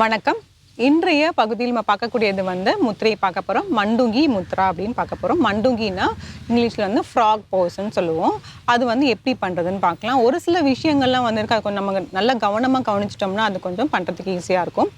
வணக்கம். இன்றைய பகுதியில் நம்ம பார்க்கக்கூடியது வந்து முத்திரையை பார்க்க போகிறோம் மண்டுங்கி முத்ரா அப்படின்னு பார்க்க போகிறோம் மண்டுங்கினா இங்கிலீஷில் வந்து ஃப்ராக் போஸ்ன்னு சொல்லுவோம். அது வந்து எப்படி பண்ணுறதுன்னு பார்க்கலாம். ஒரு சில விஷயங்கள்லாம் வந்துருக்கு அது கொஞ்சம் நம்ம நல்லா கவனமாக கவனிச்சிட்டோம்னா அது கொஞ்சம் பண்ணுறதுக்கு ஈஸியாக இருக்கும்.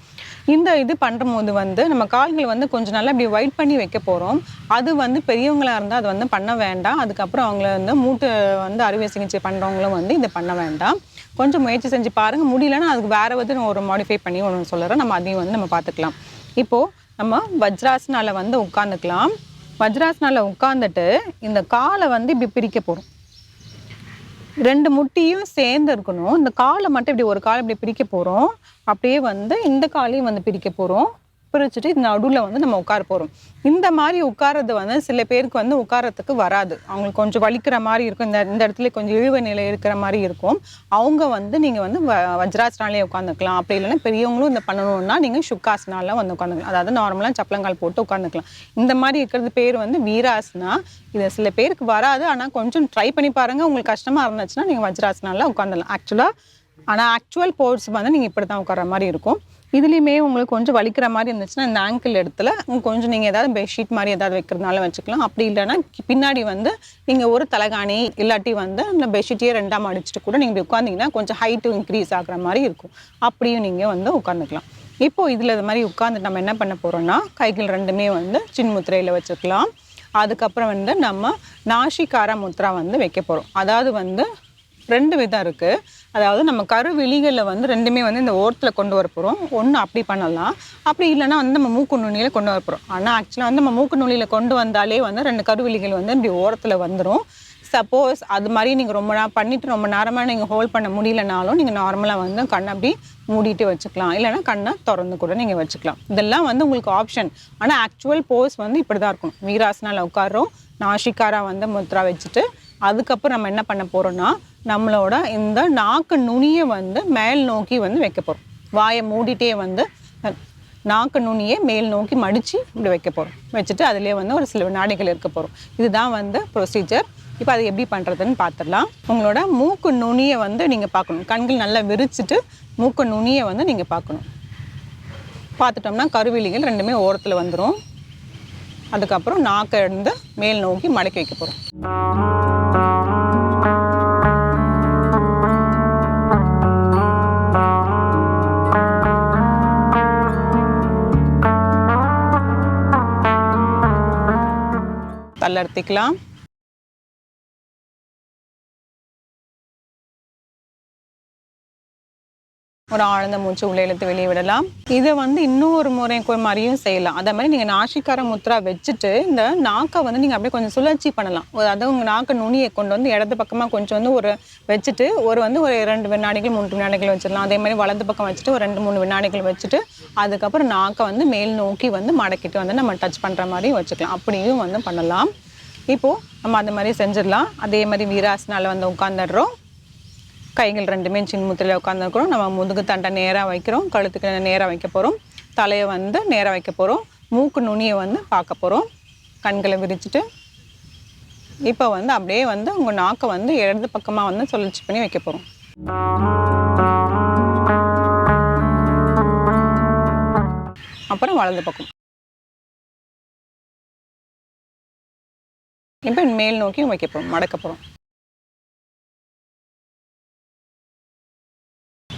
இந்த இது பண்ணும்போது வந்து நம்ம கால்கள் வந்து கொஞ்சம் நல்லா இப்படி வைட் பண்ணி வைக்க போகிறோம் அது வந்து பெரியவங்களாக இருந்தால் அது வந்து பண்ண வேண்டாம். அதுக்கப்புறம் அவங்கள வந்து மூட்டு வந்து அறுவை சிகிச்சை பண்ணுறவங்களும் வந்து இதை பண்ண வேண்டாம். கொஞ்சம் முயற்சி செஞ்சு பாருங்க. முடியலன்னா அதுக்கு வேற வந்து நான் ஒரு மாடிஃபை பண்ணி ஒன்று சொல்லுறேன் நம்ம அதையும் வந்து நம்ம பார்த்துக்கலாம் இப்போ நம்ம வஜ்ராசனால வந்து உட்காந்துக்கலாம் வஜ்ராசனால உட்காந்துட்டு இந்த காலை வந்து இப்படி பிரிக்க போகிறோம் ரெண்டு முட்டியும் சேர்ந்து இருக்கணும். இந்த காலை மட்டும் இப்படி ஒரு காலை இப்படி பிரிக்க போகிறோம் அப்படியே வந்து இந்த காலையும் வந்து பிரிக்க போகிறோம் பிரிச்சுட்டு இது நடுவில் வந்து நம்ம உட்கார போகிறோம் இந்த மாதிரி உட்கார்றது வந்து சில பேருக்கு வந்து உட்காரத்துக்கு வராது. அவங்களுக்கு கொஞ்சம் வலிக்கிற மாதிரி இருக்கும். இந்த இந்த இடத்துல கொஞ்சம் இழுவை நிலை இருக்கிற மாதிரி இருக்கும். அவங்க வந்து நீங்கள் வந்து வ வஜ்ராசனாலே உட்காந்துக்கலாம் அப்படி இல்லைன்னா பெரியவங்களும் இந்த பண்ணணும்னா நீங்கள் சுக்காசனால வந்து உட்காந்துக்கலாம் அதாவது நார்மலாக சப்பளங்கால் போட்டு உட்காந்துக்கலாம் இந்த மாதிரி இருக்கிறது பேர் வந்து வீராசனா. இது சில பேருக்கு வராது. ஆனால் கொஞ்சம் ட்ரை பண்ணி பாருங்கள் உங்களுக்கு கஷ்டமாக இருந்துச்சுன்னா நீங்கள் வஜ்ராசனால உட்காந்துடலாம் ஆக்சுவலாக ஆனால் ஆக்சுவல் போர்ட்ஸ் வந்து நீங்கள் இப்படி தான் உட்கார மாதிரி இருக்கும். இதுலேயுமே உங்களுக்கு கொஞ்சம் வலிக்கிற மாதிரி இருந்துச்சுன்னா இந்த ஆங்கிள் இடத்துல கொஞ்சம் நீங்கள் ஏதாவது பெட்ஷீட் மாதிரி ஏதாவது வைக்கிறதுனால வச்சுக்கலாம். அப்படி இல்லைன்னா பின்னாடி வந்து நீங்கள் ஒரு தலைகாணி இல்லாட்டி வந்து அந்த பெட்ஷீட்டையே ரெண்டாம் அடிச்சுட்டு கூட நீங்கள் உட்காந்திங்கன்னா கொஞ்சம் ஹைட்டு இன்க்ரீஸ் ஆகிற மாதிரி இருக்கும். அப்படியும் நீங்கள் வந்து உட்காந்துக்கலாம் இப்போது இதில் இது மாதிரி உட்காந்து நம்ம என்ன பண்ண போகிறோம்னா கைகள் ரெண்டுமே வந்து சின்முத்திரையில் வச்சுக்கலாம். அதுக்கப்புறம் வந்து நம்ம நாஷிகார முத்ரா வந்து வைக்க போகிறோம் அதாவது வந்து ரெண்டு விதம் இருக்குது அதாவது நம்ம கருவெளிகளில் வந்து ரெண்டுமே வந்து இந்த ஓரத்தில் கொண்டு வர போகிறோம் ஒன்று அப்படி பண்ணலாம். அப்படி இல்லைன்னா வந்து நம்ம மூக்கு நுனியில் கொண்டு வர போகிறோம் ஆனால் ஆக்சுவலாக வந்து நம்ம மூக்கு நுனியில் கொண்டு வந்தாலே வந்து ரெண்டு கருவிழிகள் வந்து இப்படி ஓரத்தில் வந்துடும் சப்போஸ் அது மாதிரி நீங்கள் ரொம்ப நேரம் பண்ணிவிட்டு ரொம்ப நேரமாக நீங்கள் ஹோல்ட் பண்ண முடியலனாலும் நீங்கள் நார்மலாக வந்து கண்ணை அப்படி மூடிட்டு வச்சுக்கலாம். இல்லைன்னா கண்ணை திறந்து கூட நீங்கள் வச்சுக்கலாம். இதெல்லாம் வந்து உங்களுக்கு ஆப்ஷன் ஆனால் ஆக்சுவல் போஸ் வந்து இப்படி தான் இருக்கும் வீராசனால் உட்காரோம் நாஷிக்காராக வந்து முத்ரா வச்சுட்டு அதுக்கப்புறம் நம்ம என்ன பண்ண போகிறோம்னா நம்மளோட இந்த நாக்கு நுனியை வந்து மேல் நோக்கி வந்து வைக்க போகிறோம் வாயை மூடிட்டே வந்து நாக்கு நுனியை மேல் நோக்கி மடித்து இப்படி வைக்க போகிறோம் வச்சுட்டு அதிலே வந்து ஒரு சில வினாடிகள் இருக்க போகிறோம் இதுதான் வந்து ப்ரொசீஜர் இப்போ அது எப்படி பண்ணுறதுன்னு பார்த்துடலாம் உங்களோட மூக்கு நுனியை வந்து நீங்கள் பார்க்கணும். கண்கள் நல்லா விரிச்சிட்டு மூக்கு நுனியை வந்து நீங்கள் பார்க்கணும். பார்த்துட்டோம்னா கருவிலிகள் ரெண்டுமே ஓரத்தில் வந்துடும் அதுக்கப்புறம் நாக்கை இருந்து மேல் நோக்கி மடக்கி வைக்க போகிறோம் தள்ளர்த்திக்கலாம் ஒரு ஆழ்ந்த மூச்சு உள்ளே இழுத்து வெளியே விடலாம். இதை வந்து இன்னும் ஒரு முறை மாதிரியும் செய்யலாம். அதே மாதிரி நீங்கள் நாசிக்கார முத்ரா வச்சுட்டு இந்த நாக்கை வந்து நீங்கள் அப்படியே கொஞ்சம் சுழற்சி பண்ணலாம். ஒரு அதாவது உங்கள் நாக்கு நுனியை கொண்டு வந்து இடது பக்கமாக கொஞ்சம் வந்து ஒரு வச்சுட்டு ஒரு வந்து ஒரு ரெண்டு வினாடிகள் மூன்று வினாடிகள் வச்சிடலாம். அதே மாதிரி வலது பக்கம் வச்சுட்டு ஒரு ரெண்டு மூணு வினாடிகள் வச்சுட்டு அதுக்கப்புறம் நாக்கை வந்து மேல் நோக்கி வந்து மடக்கிட்டு வந்து நம்ம டச் பண்ணுற மாதிரி வச்சுக்கலாம். அப்படியும் வந்து பண்ணலாம். இப்போது நம்ம அந்த மாதிரி செஞ்சிடலாம். அதே மாதிரி வீராசனால் வந்து உட்காந்துடுறோம் கைகள் ரெண்டுமே சின்முத்திரையில் உட்காந்துருக்குறோம் நம்ம முதுகு தண்டை நேராக வைக்கிறோம். கழுத்துக்கு நேராக வைக்க போகிறோம் தலையை வந்து நேராக வைக்க போகிறோம் மூக்கு நுனியை வந்து பார்க்க போகிறோம் கண்களை விரிச்சிட்டு. இப்போ வந்து அப்படியே வந்து உங்கள் நாக்கை வந்து இடது பக்கமாக வந்து சுழற்சி பண்ணி வைக்க போகிறோம் அப்புறம் வலது பக்கம். இப்போ மேல் நோக்கி வைக்க போகிறோம் மடக்க போகிறோம்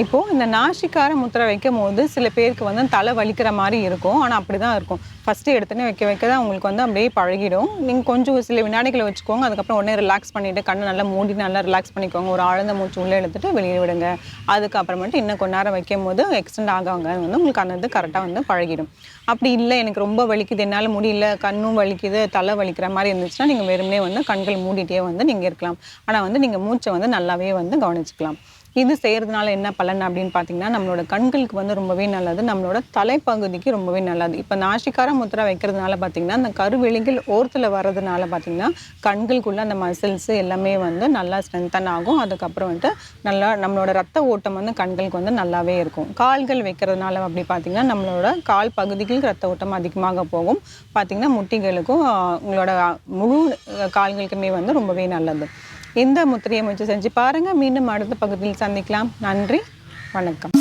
இப்போது இந்த நாசிக்கார முத்திரை வைக்கும் போது சில பேருக்கு வந்து தலை வலிக்கிற மாதிரி இருக்கும். ஆனால் அப்படி தான் இருக்கும். ஃபஸ்ட்டு எடுத்துனே வைக்க வைக்க தான் உங்களுக்கு வந்து அப்படியே பழகிடும். நீங்கள் கொஞ்சம் சில வினாடிகளை வச்சுக்கோங்க. அதுக்கப்புறம் உடனே ரிலாக்ஸ் பண்ணிவிட்டு கண்ணை நல்லா மூடி நல்லா ரிலாக்ஸ் பண்ணிக்கோங்க. ஒரு ஆழ்ந்த மூச்சு உள்ளே எடுத்துகிட்டு வெளியே விடுங்க. அதுக்கப்புறமேட்டு இன்னும் கொஞ்ச நேரம் வைக்கும் போது எக்ஸ்டெண்ட் ஆகாங்க வந்து உங்களுக்கு அந்த இது கரெக்டாக வந்து பழகிடும். அப்படி இல்லை எனக்கு ரொம்ப வலிக்குது என்னால் முடியல கண்ணும் வலிக்குது தலை வலிக்கிற மாதிரி இருந்துச்சுன்னா நீங்கள் வெறுமனே வந்து கண்கள் மூடிட்டே வந்து நீங்கள் இருக்கலாம். ஆனால் வந்து நீங்கள் மூச்சை வந்து நல்லாவே வந்து கவனிச்சுக்கலாம். இது செய்கிறதுனால என்ன பலன் அப்படின்னு பார்த்தீங்கன்னா நம்மளோட கண்களுக்கு வந்து ரொம்பவே நல்லது நம்மளோட தலைப்பகுதிக்கு ரொம்பவே நல்லது. இப்போ நாசிக்கார முத்திரை வைக்கிறதுனால பார்த்தீங்கன்னா அந்த கருவெளிகள் ஓரத்தில் வர்றதுனால பார்த்தீங்கன்னா கண்களுக்குள்ள அந்த மசில்ஸ் எல்லாமே வந்து நல்லா ஸ்ட்ரென்தன் ஆகும். அதுக்கப்புறம் வந்துட்டு நல்லா நம்மளோட ரத்த ஓட்டம் வந்து கண்களுக்கு வந்து நல்லாவே இருக்கும். கால்கள் வைக்கிறதுனால அப்படி பார்த்தீங்கன்னா நம்மளோட கால் பகுதிகளுக்கு ரத்த ஓட்டம் அதிகமாக போகும். பார்த்தீங்கன்னா முட்டிகளுக்கும் உங்களோட முழு கால்களுக்குமே வந்து ரொம்பவே நல்லது. இந்த முத்திரையை முயற்சி செஞ்சு பாருங்கள் மீண்டும் அடுத்த பகுதியில் சந்திக்கலாம். நன்றி. வணக்கம்.